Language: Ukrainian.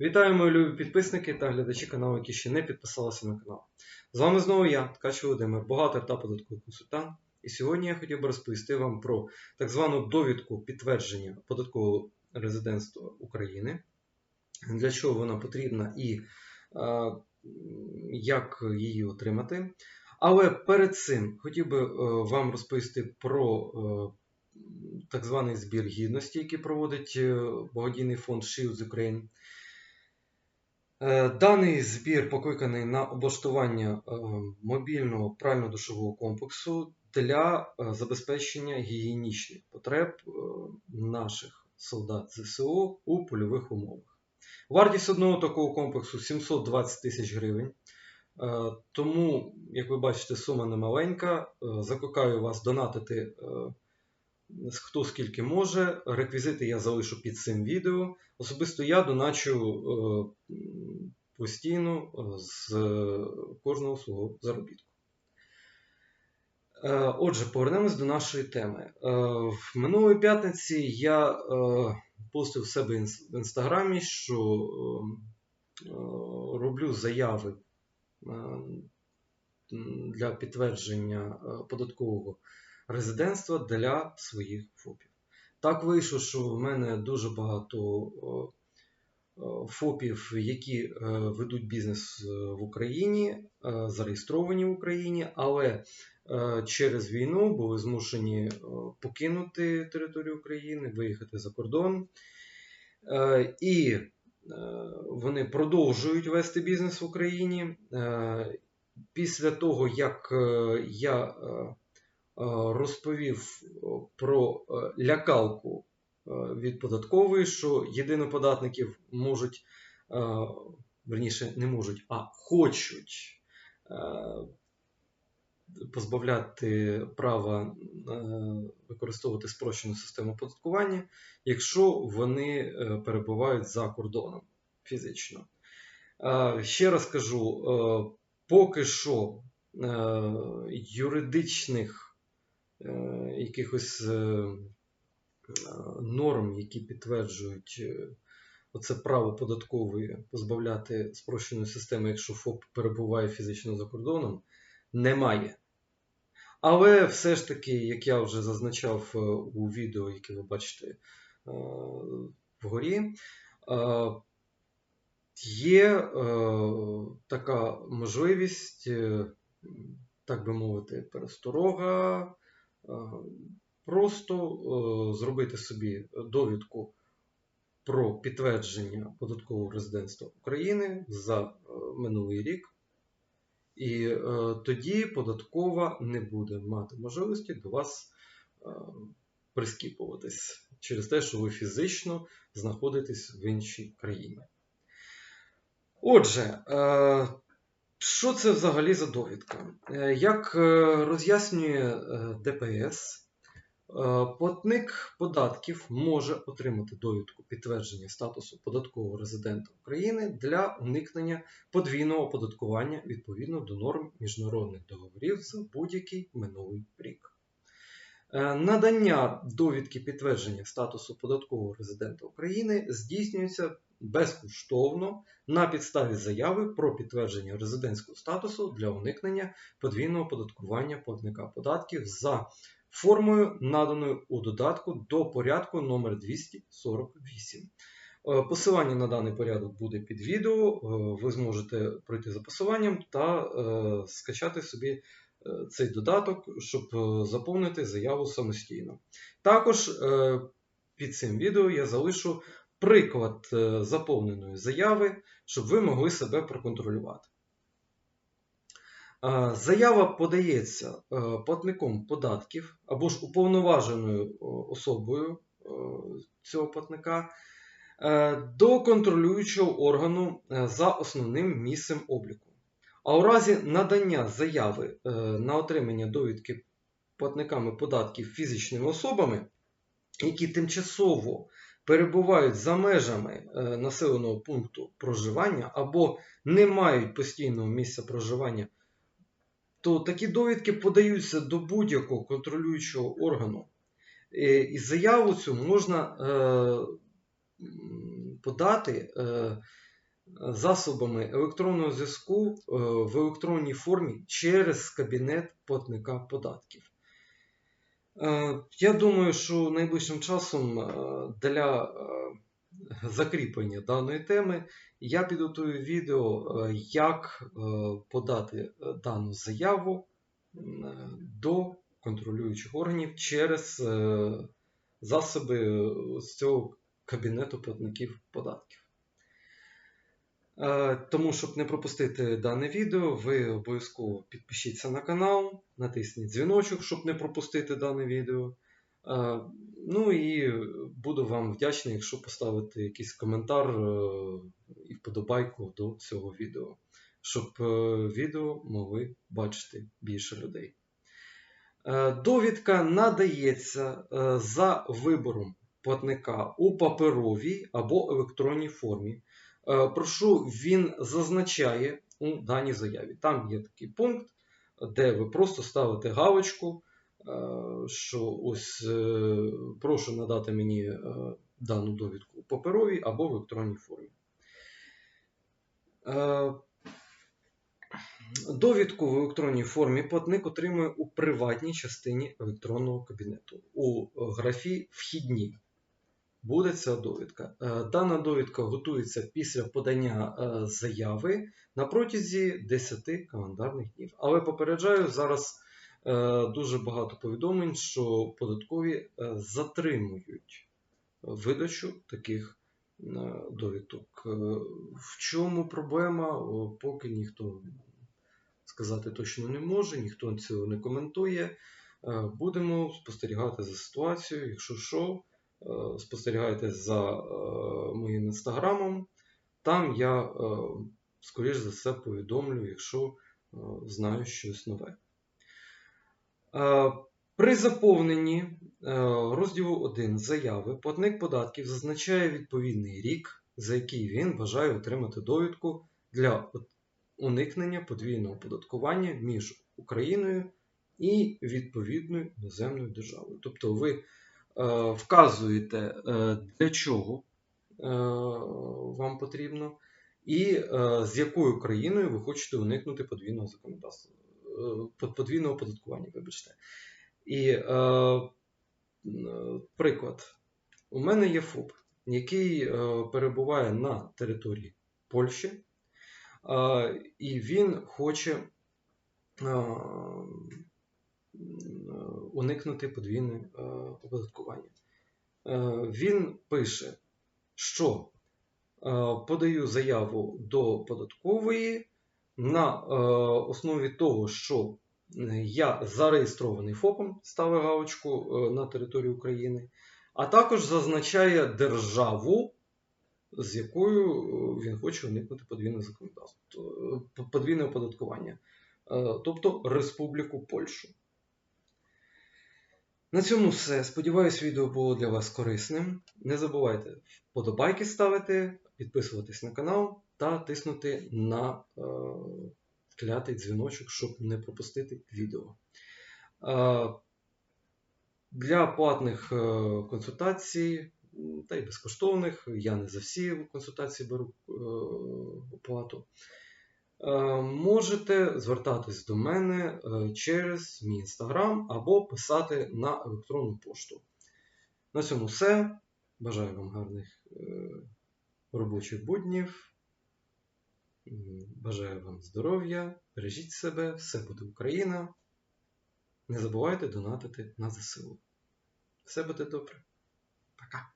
Вітаю, мої любі підписники та глядачі каналу, які ще не підписалися на канал. З вами знову я, Ткач Володимир, бухгалтер та податковий консультант. І сьогодні я хотів би розповісти вам про так звану довідку підтвердження податкового резидентства України, для чого вона потрібна і е, як її отримати. Але перед цим хотів би е, вам розповісти про е, так званий збір гідності, який проводить е, благодійний фонд Shields Ukraine. Е, Даний збір покликаний на облаштування е, мобільного прально-душового комплексу для е, забезпечення гігієнічних потреб наших солдат ЗСУ у польових умовах. Вартість одного такого комплексу 720 тисяч гривень. Тому, як ви бачите, сума не маленька. Е, Закликаю вас донатити хто скільки може. Реквізити я залишу під цим відео. Особисто я доначу е, постійно е, з кожного свого заробітку. Е, Отже, повернемось до нашої теми. В минулої п'ятниці я постив в себе в інстаграмі, що роблю заяви для підтвердження податкового резидентства для своїх ФОПів. Так вийшло, що в мене дуже багато о, о, ФОПів, які е, ведуть бізнес е, в Україні, е, зареєстровані в Україні, але е, через війну були змушені е, покинути територію України, виїхати за кордон. Е, І е, вони продовжують вести бізнес в Україні. Е, Після того, як е, я е, е, розповів про е, лякалку е, від податкової, що єдиноподатників можуть, е, верніше, не можуть, а хочуть е, позбавляти права е, використовувати спрощену систему оподаткування, якщо вони е, перебувають за кордоном фізично. Е, Ще раз кажу, е, поки що е, юридичних е, якихось е, е, норм, які підтверджують е, оце право податкової позбавляти спрощеної системи, якщо ФОП перебуває фізично за кордоном, немає. Але все ж таки, як я вже зазначав е, у відео, яке ви бачите е, вгорі, е, є е, така можливість, е, так би мовити, пересторога, е, просто е, зробити собі довідку про підтвердження податкового резидентства України за е, минулий рік. І е, тоді податкова не буде мати можливості до вас е, прискіпуватись через те, що ви фізично знаходитесь в іншій країні. Отже, е, що це взагалі за довідка? Е, Як е, роз'яснює е, ДПС, платник податків може отримати довідку підтвердження статусу податкового резидента України для уникнення подвійного оподаткування відповідно до норм міжнародних договорів за будь-який минулий рік. Надання довідки підтвердження статусу податкового резидента України здійснюється безкоштовно на підставі заяви про підтвердження резидентського статусу для уникнення подвійного оподаткування платника податків за формою, наданою у додатку до порядку номер 248. Е, Посилання на даний порядок буде під відео. Е, Ви зможете пройти за посиланням та е, скачати собі цей додаток, щоб заповнити заяву самостійно. Також під цим відео я залишу приклад е, заповненої заяви, щоб ви могли себе проконтролювати. Е, Заява подається е, платником податків або ж уповноваженою особою цього платника до контролюючого органу за основним місцем обліку. А у разі надання заяви на отримання довідки платниками податків фізичними особами, які тимчасово перебувають за межами е, населеного пункту проживання або не мають постійного місця проживання, то такі довідки подаються до будь-якого контролюючого органу. Е, І заяву цю можна е, подати засобами електронного зв'язку в електронній формі через кабінет платника податків. Е, Я думаю, що найближчим часом е, для е, закріплення даної теми я підготую відео, як подати дану заяву до контролюючих органів через засоби з цього кабінету платників податків. Е, Тому, щоб не пропустити дане відео, ви обов'язково підпишіться на канал, натисніть дзвіночок, щоб не пропустити дане відео. Е, Ну і буду вам вдячний, якщо поставите якийсь коментар е, і вподобайку до цього відео, щоб відео могли бачити більше людей. Довідка надається за вибором платника у паперовій або електронній формі. Е, Прошу, він зазначає у даній заяві. Там є такий пункт, де ви просто ставите галочку, е, що ось е, прошу надати мені дану довідку у паперовій або в електронній формі. Довідку в електронній формі платник отримує у приватній частині електронного кабінету у графі Вхідні. Буде ця довідка. Е, Дана довідка готується після подання е, заяви на протязі 10 календарних днів. Але попереджаю, зараз е, дуже багато повідомлень, що податкові затримують видачу таких довідок. В чому проблема, поки ніхто сказати точно не може, ніхто цього не коментує. Будемо спостерігати за ситуацією. Якщо що, е, спостерігайте за е, моїм інстаграмом. Там я, е, скоріш за все, повідомлю, якщо знаю щось нове. При заповненні розділу 1 заяви платник податків зазначає відповідний рік, за який він бажає отримати довідку для уникнення подвійного оподаткування між Україною і відповідною іноземною державою. Тобто ви вказуєте, е, для чого е, вам потрібно, і е, з якою країною ви хочете уникнути подвійного законодавства, е, подвійного оподаткування, вибачте. І е, е, приклад. У мене є ФОП, який е, перебуває на території Польщі, е, і він хоче е, уникнути подвійне е, оподаткування. Е, Він пише, що е, подаю заяву до податкової на е, основі того, що е, я зареєстрований ФОПом, ставить галочку е, на території України, а також зазначає державу, з якою е, він хоче уникнути подвійне законодавство, е, подвійне оподаткування, е, тобто Республіку Польщу. На цьому все. Сподіваюсь, відео було для вас корисним. Не забувайте вподобайки ставити, підписуватись на канал та тиснути на е, клятий дзвіночок, щоб не пропустити відео. Е, для платних е, консультацій та й безкоштовних, я не за всі консультації беру е, оплату. Е, Можете звертатись до мене е, через мій інстаграм або писати на електронну пошту. На цьому все. Бажаю вам гарних е, робочих буднів. Бажаю вам здоров'я, бережіть себе, все буде Україна. Не забувайте донатити на ЗСУ. Все буде добре. Пока.